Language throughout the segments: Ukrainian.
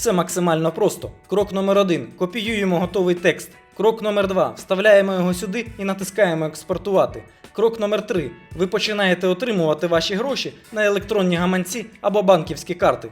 Все максимально просто. Крок номер один. Копіюємо готовий текст. Крок номер два. Вставляємо його сюди і натискаємо експортувати. Крок номер три. Ви починаєте отримувати ваші гроші на електронні гаманці або банківські карти.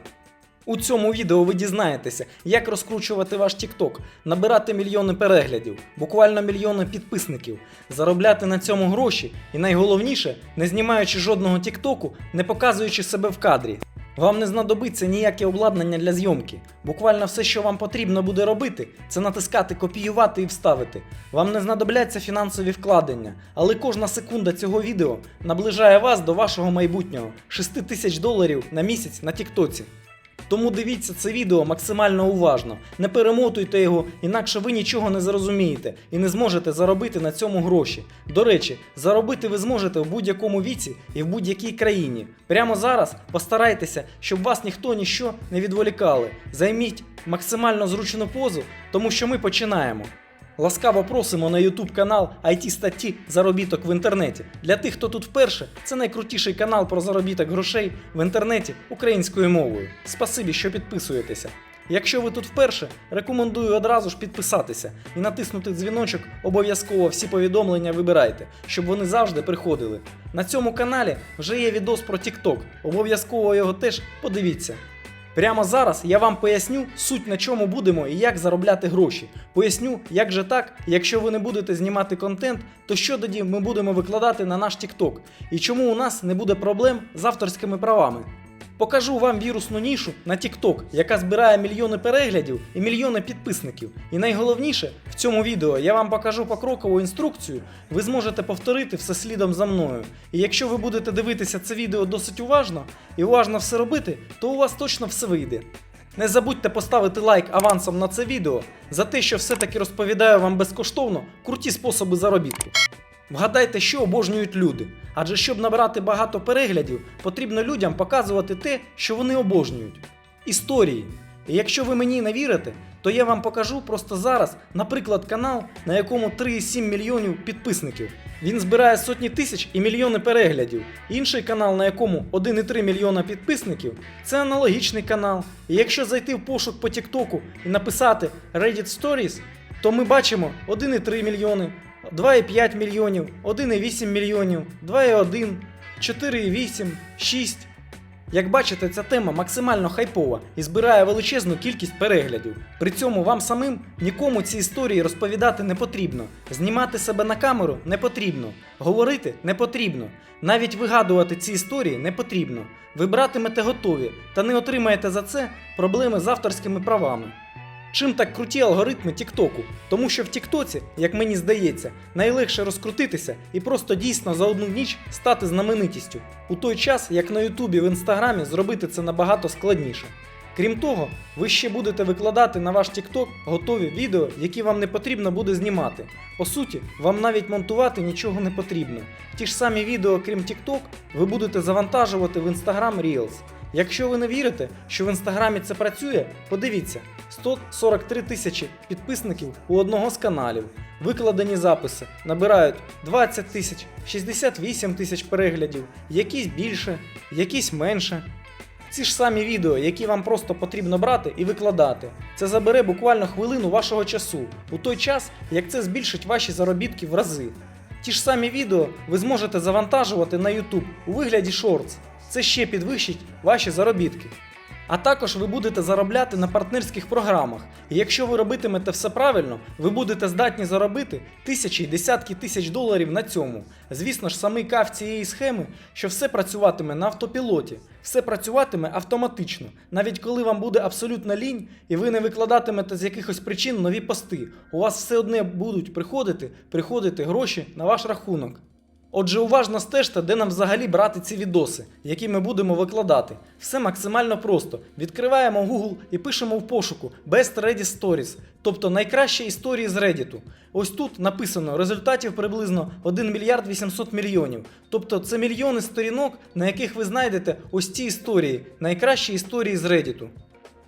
У цьому відео ви дізнаєтеся, як розкручувати ваш TikTok, набирати мільйони переглядів, буквально мільйони підписників, заробляти на цьому гроші і найголовніше, не знімаючи жодного тіктоку, не показуючи себе в кадрі. Вам не знадобиться ніяке обладнання для зйомки. Буквально все, що вам потрібно буде робити, це натискати, копіювати і вставити. Вам не знадобляться фінансові вкладення, але кожна секунда цього відео наближає вас до вашого майбутнього 6 тисяч доларів на місяць на Тіктоці. Тому дивіться це відео максимально уважно, не перемотуйте його, інакше ви нічого не зрозумієте і не зможете заробити на цьому гроші. До речі, заробити ви зможете в будь-якому віці і в будь-якій країні. Прямо зараз постарайтеся, щоб вас ніхто ніщо не відволікали. Займіть максимально зручну позу, тому що ми починаємо. Ласкаво просимо на YouTube канал IT статті Заробіток в інтернеті. Для тих, хто тут вперше, це найкрутіший канал про заробіток грошей в інтернеті українською мовою. Спасибі, що підписуєтеся. Якщо ви тут вперше, рекомендую одразу ж підписатися і натиснути дзвіночок. Обов'язково всі повідомлення вибирайте, щоб вони завжди приходили. На цьому каналі вже є відос про TikTok. Обов'язково його теж подивіться. Прямо зараз я вам поясню суть на чому будемо і як заробляти гроші. Поясню, як же так, якщо ви не будете знімати контент, то що тоді ми будемо викладати на наш TikTok? І чому у нас не буде проблем з авторськими правами? Покажу вам вірусну нішу на TikTok, яка збирає мільйони переглядів і мільйони підписників. І найголовніше, в цьому відео я вам покажу покрокову інструкцію, ви зможете повторити все слідом за мною. І якщо ви будете дивитися це відео досить уважно і уважно все робити, то у вас точно все вийде. Не забудьте поставити лайк авансом на це відео за те, що все-таки розповідаю вам безкоштовно круті способи заробітку. Вгадайте, що обожнюють люди. Адже щоб набирати багато переглядів, потрібно людям показувати те, що вони обожнюють. Історії. І якщо ви мені не вірите, то я вам покажу просто зараз, наприклад, канал, на якому 3,7 мільйонів підписників. Він збирає сотні тисяч і мільйони переглядів. Інший канал, на якому 1,3 мільйона підписників, це аналогічний канал. І якщо зайти в пошук по Тіктоку і написати Reddit Stories, то ми бачимо 1,3 мільйони, 2,5 мільйонів, 1,8 мільйонів, 2,1, 4,8, 6. Як бачите, ця тема максимально хайпова і збирає величезну кількість переглядів. При цьому вам самим нікому ці історії розповідати не потрібно. Знімати себе на камеру не потрібно. Говорити не потрібно. Навіть вигадувати ці історії не потрібно. Ви братимете готові та не отримаєте за це проблеми з авторськими правами. Чим так круті алгоритми Тіктоку? Тому що в Тіктоці, як мені здається, найлегше розкрутитися і просто дійсно за одну ніч стати знаменитістю, у той час, як на Ютубі в інстаграмі зробити це набагато складніше. Крім того, ви ще будете викладати на ваш TikTok готові відео, які вам не потрібно буде знімати. По суті, вам навіть монтувати нічого не потрібно. Ті ж самі відео, крім TikTok, ви будете завантажувати в Instagram Reels. Якщо ви не вірите, що в інстаграмі це працює, подивіться: 143 тисячі підписників у одного з каналів. Викладені записи набирають 20 тисяч, 68 тисяч переглядів, якісь більше, якісь менше. Ці ж самі відео, які вам просто потрібно брати і викладати. Це забере буквально хвилину вашого часу, у той час, як це збільшить ваші заробітки в рази. Ті ж самі відео ви зможете завантажувати на YouTube у вигляді шортс. Це ще підвищить ваші заробітки. А також ви будете заробляти на партнерських програмах. І якщо ви робитимете все правильно, ви будете здатні заробити тисячі і десятки тисяч доларів на цьому. Звісно ж, самий кайф цієї схеми, що все працюватиме на автопілоті, все працюватиме автоматично, навіть коли вам буде абсолютно лінь, і ви не викладатимете з якихось причин нові пости. У вас все одне будуть приходити, приходити гроші на ваш рахунок. Отже, уважно стежте, де нам взагалі брати ці відоси, які ми будемо викладати. Все максимально просто. Відкриваємо Google і пишемо в пошуку Best Reddit Stories, тобто найкращі історії з Reddit. Ось тут написано результатів приблизно 1 мільярд 800 мільйонів. Тобто це мільйони сторінок, на яких ви знайдете ось ці історії, найкращі історії з Reddit.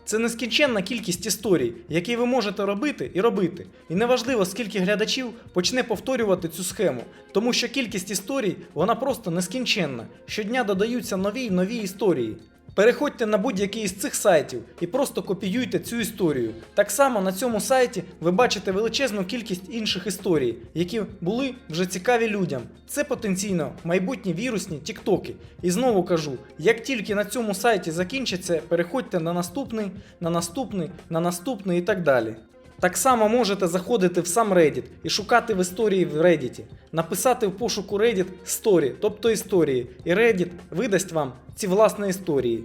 Це нескінченна кількість історій, які ви можете робити і робити. І неважливо, скільки глядачів почне повторювати цю схему, тому що кількість історій вона просто нескінченна. Щодня додаються нові й нові історії. Переходьте на будь-який із цих сайтів і просто копіюйте цю історію. Так само на цьому сайті ви бачите величезну кількість інших історій, які були вже цікаві людям. Це потенційно майбутні вірусні тіктоки. І знову кажу: як тільки на цьому сайті закінчиться, переходьте на наступний, на наступний, на наступний і так далі. Так само можете заходити в сам Reddit і шукати в історії в Reddit, написати в пошуку Reddit Story, тобто історії, і Reddit видасть вам ці власні історії.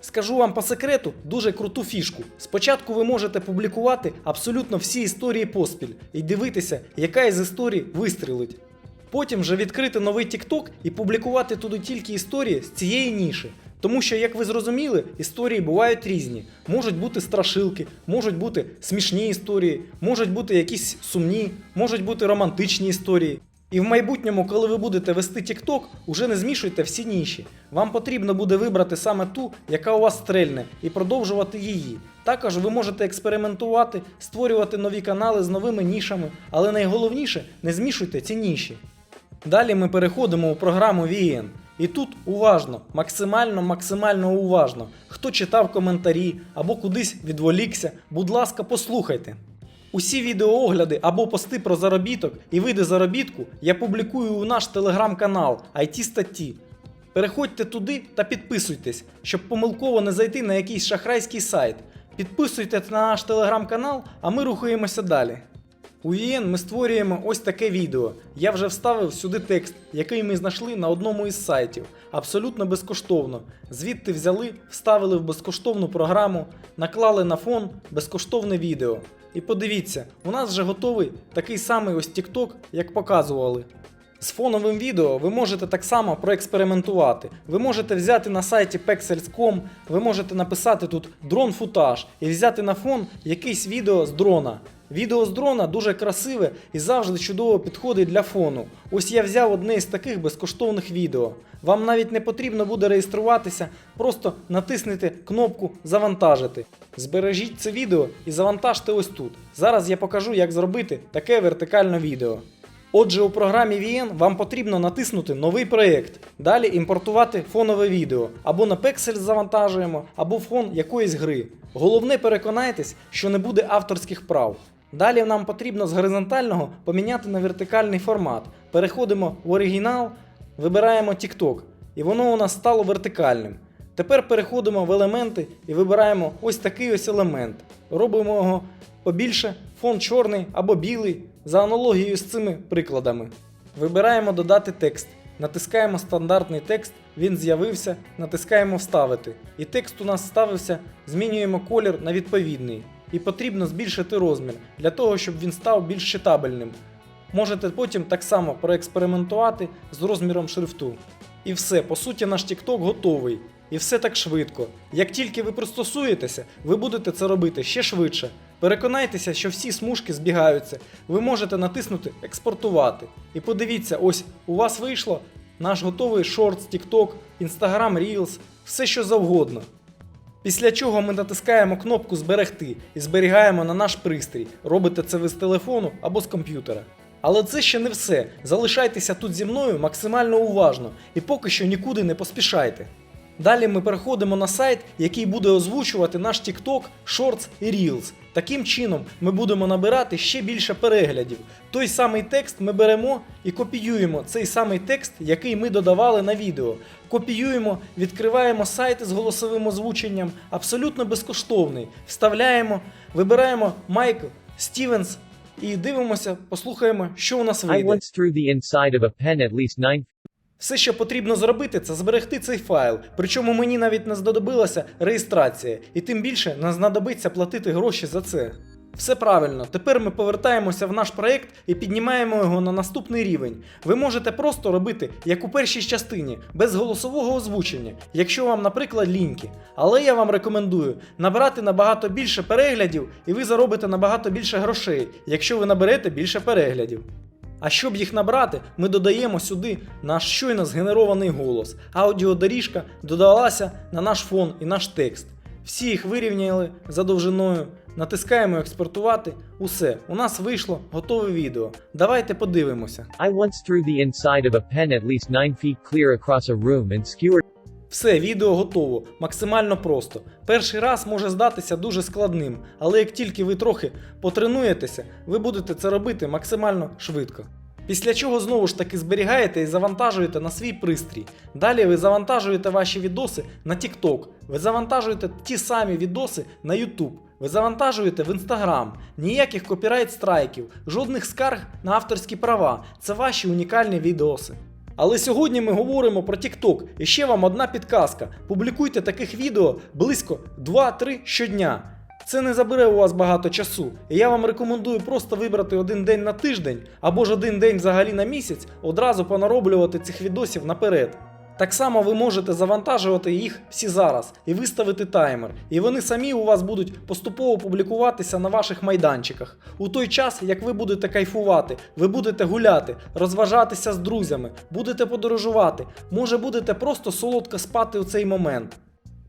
Скажу вам по секрету дуже круту фішку. Спочатку ви можете публікувати абсолютно всі історії поспіль і дивитися, яка із історій вистрілить. Потім вже відкрити новий TikTok і публікувати туди тільки історії з цієї ніші. Тому що, як ви зрозуміли, історії бувають різні. Можуть бути страшилки, можуть бути смішні історії, можуть бути якісь сумні, можуть бути романтичні історії. І в майбутньому, коли ви будете вести TikTok, уже не змішуйте всі ніші. Вам потрібно буде вибрати саме ту, яка у вас стрельне, і продовжувати її. Також ви можете експериментувати, створювати нові канали з новими нішами, але найголовніше не змішуйте ці ніші. Далі ми переходимо у програму VN. І тут уважно, максимально, максимально уважно. Хто читав коментарі або кудись відволікся, будь ласка, послухайте. Усі відеоогляди або пости про заробіток і види заробітку я публікую у наш телеграм-канал IT статті. Переходьте туди та підписуйтесь, щоб помилково не зайти на якийсь шахрайський сайт. Підписуйтесь на наш телеграм-канал, а ми рухаємося далі. У VN ми створюємо ось таке відео. Я вже вставив сюди текст, який ми знайшли на одному із сайтів. Абсолютно безкоштовно. Звідти взяли, вставили в безкоштовну програму, наклали на фон безкоштовне відео. І подивіться, у нас вже готовий такий самий ось TikTok, як показували. З фоновим відео ви можете так само проекспериментувати. Ви можете взяти на сайті pexels.com, ви можете написати тут дрон футаж і взяти на фон якийсь відео з дрона. Відео з дрона дуже красиве і завжди чудово підходить для фону. Ось я взяв одне із таких безкоштовних відео. Вам навіть не потрібно буде реєструватися, просто натиснете кнопку Завантажити. Збережіть це відео і завантажте ось тут. Зараз я покажу, як зробити таке вертикальне відео. Отже, у програмі VN вам потрібно натиснути новий проєкт, далі імпортувати фонове відео, або на Pexels завантажуємо, або фон якоїсь гри. Головне переконайтесь, що не буде авторських прав. Далі нам потрібно з горизонтального поміняти на вертикальний формат. Переходимо в оригінал, вибираємо TikTok, і воно у нас стало вертикальним. Тепер переходимо в елементи і вибираємо ось такий ось елемент. Робимо його побільше, фон чорний або білий, за аналогією з цими прикладами. Вибираємо додати текст. Натискаємо стандартний текст, він з'явився, натискаємо Вставити. І текст у нас вставився, змінюємо колір на відповідний. І потрібно збільшити розмір для того, щоб він став більш читабельним. Можете потім так само проекспериментувати з розміром шрифту. І все, по суті, наш TikTok готовий. І все так швидко. Як тільки ви пристосуєтеся, ви будете це робити ще швидше. Переконайтеся, що всі смужки збігаються. Ви можете натиснути Експортувати. І подивіться, ось у вас вийшло наш готовий Shorts, TikTok, Instagram Reels, все що завгодно. Після чого ми натискаємо кнопку Зберегти і зберігаємо на наш пристрій. Робите це ви з телефону або з комп'ютера. Але це ще не все. Залишайтеся тут зі мною максимально уважно і поки що нікуди не поспішайте. Далі ми переходимо на сайт, який буде озвучувати наш TikTok, Shorts і Reels. Таким чином ми будемо набирати ще більше переглядів. Той самий текст ми беремо і копіюємо цей самий текст, який ми додавали на відео. Копіюємо, відкриваємо сайт з голосовим озвученням, абсолютно безкоштовний. Вставляємо, вибираємо Майкл Стівенс і дивимося, послухаємо, що у нас I вийде. once threw the inside of a pen at least nine Все, що потрібно зробити, це зберегти цей файл. Причому мені навіть не знадобилася реєстрація, і тим більше не знадобиться платити гроші за це. Все правильно, тепер ми повертаємося в наш проект і піднімаємо його на наступний рівень. Ви можете просто робити, як у першій частині, без голосового озвучення, якщо вам, наприклад, ліньки. Але я вам рекомендую набрати набагато більше переглядів, і ви заробите набагато більше грошей, якщо ви наберете більше переглядів. А щоб їх набрати, ми додаємо сюди наш щойно згенерований голос. Аудіодоріжка додалася на наш фон і наш текст. Всі їх вирівняли за довжиною, натискаємо експортувати. Усе, у нас вийшло готове відео. Давайте подивимося. I once threw the inside of a pen at least 9 feet clear across a room and skewered Все, відео готово, максимально просто. Перший раз може здатися дуже складним, але як тільки ви трохи потренуєтеся, ви будете це робити максимально швидко. Після чого знову ж таки зберігаєте і завантажуєте на свій пристрій. Далі ви завантажуєте ваші відоси на TikTok, ви завантажуєте ті самі відоси на YouTube, ви завантажуєте в Instagram. Ніяких копірайт страйків, жодних скарг на авторські права. Це ваші унікальні відоси. Але сьогодні ми говоримо про TikTok. І ще вам одна підказка: публікуйте таких відео близько 2-3 щодня. Це не забере у вас багато часу. І я вам рекомендую просто вибрати один день на тиждень або ж один день взагалі на місяць, одразу понароблювати цих відосів наперед. Так само ви можете завантажувати їх всі зараз і виставити таймер, і вони самі у вас будуть поступово публікуватися на ваших майданчиках. У той час, як ви будете кайфувати, ви будете гуляти, розважатися з друзями, будете подорожувати, може будете просто солодко спати у цей момент.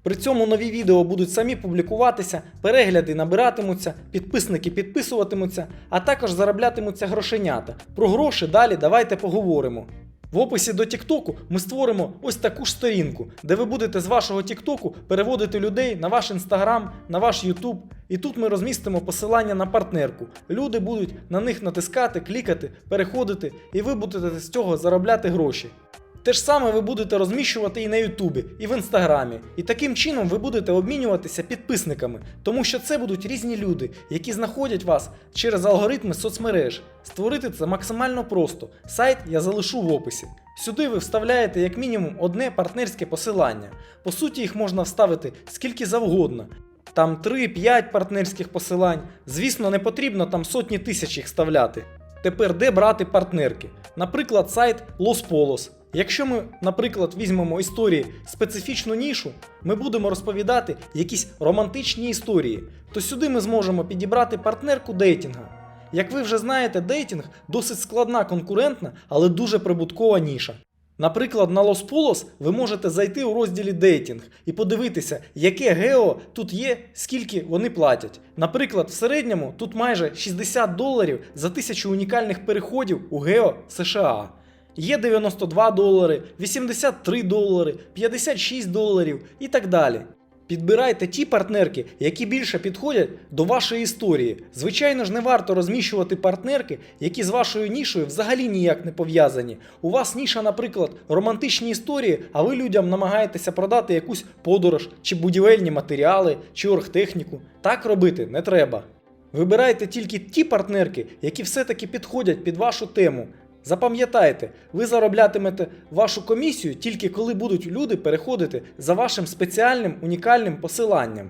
При цьому нові відео будуть самі публікуватися, перегляди набиратимуться, підписники підписуватимуться, а також зароблятимуться грошенята. Про гроші далі давайте поговоримо. В описі до Тіктоку ми створимо ось таку ж сторінку, де ви будете з вашого Тіктоку переводити людей на ваш інстаграм, на ваш Ютуб. І тут ми розмістимо посилання на партнерку. Люди будуть на них натискати, клікати, переходити, і ви будете з цього заробляти гроші. Те ж саме ви будете розміщувати і на Ютубі, і в Інстаграмі. І таким чином ви будете обмінюватися підписниками, тому що це будуть різні люди, які знаходять вас через алгоритми соцмереж. Створити це максимально просто. Сайт я залишу в описі. Сюди ви вставляєте як мінімум одне партнерське посилання. По суті, їх можна вставити скільки завгодно. Там 3-5 партнерських посилань. Звісно, не потрібно там сотні тисяч їх вставляти. Тепер де брати партнерки? Наприклад, сайт Los Polos. Якщо ми, наприклад, візьмемо історії специфічну нішу, ми будемо розповідати якісь романтичні історії, то сюди ми зможемо підібрати партнерку дейтінга. Як ви вже знаєте, дейтінг досить складна конкурентна, але дуже прибуткова ніша. Наприклад, на Los Polos ви можете зайти у розділі дейтінг і подивитися, яке гео тут є, скільки вони платять. Наприклад, в середньому тут майже 60 доларів за тисячу унікальних переходів у гео США. Є 92 долари, 83 долари, 56 доларів і так далі. Підбирайте ті партнерки, які більше підходять до вашої історії. Звичайно ж, не варто розміщувати партнерки, які з вашою нішою взагалі ніяк не пов'язані. У вас ніша, наприклад, романтичні історії, а ви людям намагаєтеся продати якусь подорож, чи будівельні матеріали, чи оргтехніку. Так робити не треба. Вибирайте тільки ті партнерки, які все-таки підходять під вашу тему. Запам'ятайте, ви зароблятимете вашу комісію тільки коли будуть люди переходити за вашим спеціальним унікальним посиланням.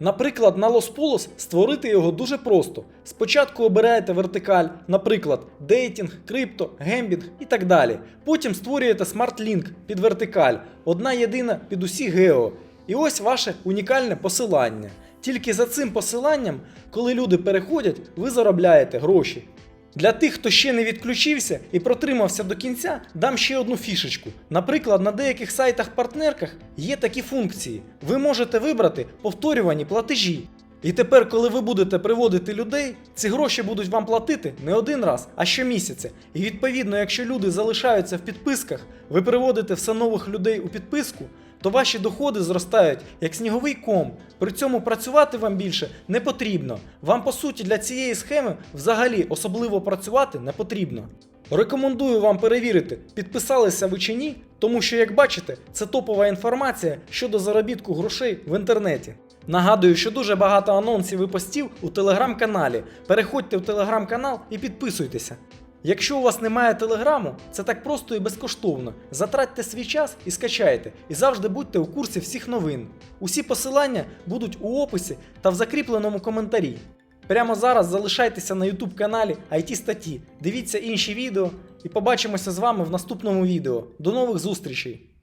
Наприклад, на Polos створити його дуже просто. Спочатку обираєте вертикаль, наприклад, дейтінг, крипто, гембінг і так далі. Потім створюєте смарт-лінк під вертикаль, одна єдина під усі гео. І ось ваше унікальне посилання. Тільки за цим посиланням, коли люди переходять, ви заробляєте гроші. Для тих, хто ще не відключився і протримався до кінця, дам ще одну фішечку. Наприклад, на деяких сайтах-партнерках є такі функції. Ви можете вибрати повторювані платежі. І тепер, коли ви будете приводити людей, ці гроші будуть вам платити не один раз, а щомісяця. І відповідно, якщо люди залишаються в підписках, ви приводите все нових людей у підписку, то ваші доходи зростають як сніговий ком. При цьому працювати вам більше не потрібно. Вам по суті для цієї схеми взагалі особливо працювати не потрібно. Рекомендую вам перевірити, підписалися ви чи ні, тому що, як бачите, це топова інформація щодо заробітку грошей в інтернеті. Нагадую, що дуже багато анонсів і постів у телеграм-каналі. Переходьте в телеграм-канал і підписуйтеся. Якщо у вас немає телеграму, це так просто і безкоштовно. Затратьте свій час і скачайте, і завжди будьте у курсі всіх новин. Усі посилання будуть у описі та в закріпленому коментарі. Прямо зараз залишайтеся на YouTube каналі IT статті, дивіться інші відео і побачимося з вами в наступному відео. До нових зустрічей!